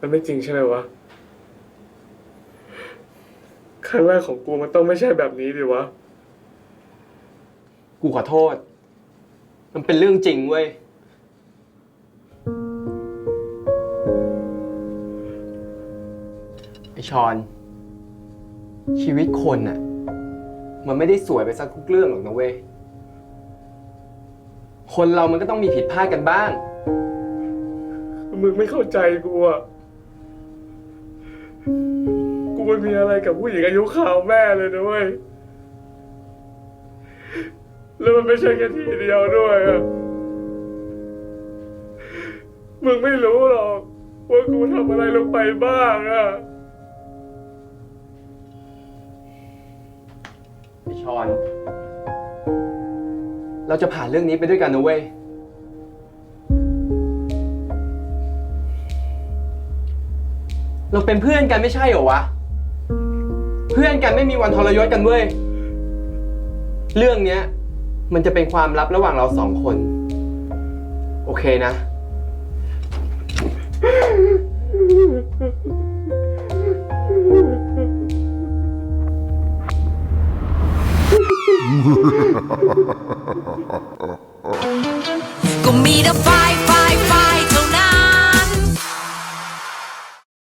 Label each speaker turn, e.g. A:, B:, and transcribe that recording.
A: มันไม่จริงใช่ไหมวะ ครั้งแรกของกูมันต้องไม่ใช่แบบนี้ดิวะ
B: กูขอโทษ มันเป็นเรื่องจริงเว้ย ไอชอน ชีวิตคนน่ะ มันไม่ได้สวยไปสักทุกเรื่องหรอกนะเว้ย คนเรามันก็ต้องมีผิดพลาดกันบ้าง
A: มึงไม่เข้าใจกูอะ กูมันมีอะไรกับผู้หญิงอายุขาวแม่เลยนะเว้ย แล้วมันไม่ใช่แค่ทีเดียวด้วยอะมึงไม่รู้หรอกว่ากูทำอะไรลงไปบ้างอะ
B: ไอชอน เราจะผ่านเรื่องนี้ไปด้วยกันนะเว้ย เราเป็นเพื่อนกันไม่ใช่เหรอวะ เพื่อนกันไม่มีวันทรยศกันเว้ย เรื่องเนี้ย มันจะเป็นความลับระหว่างเราสองคน โอเคนะ
C: ก็มีแต่ฟ้า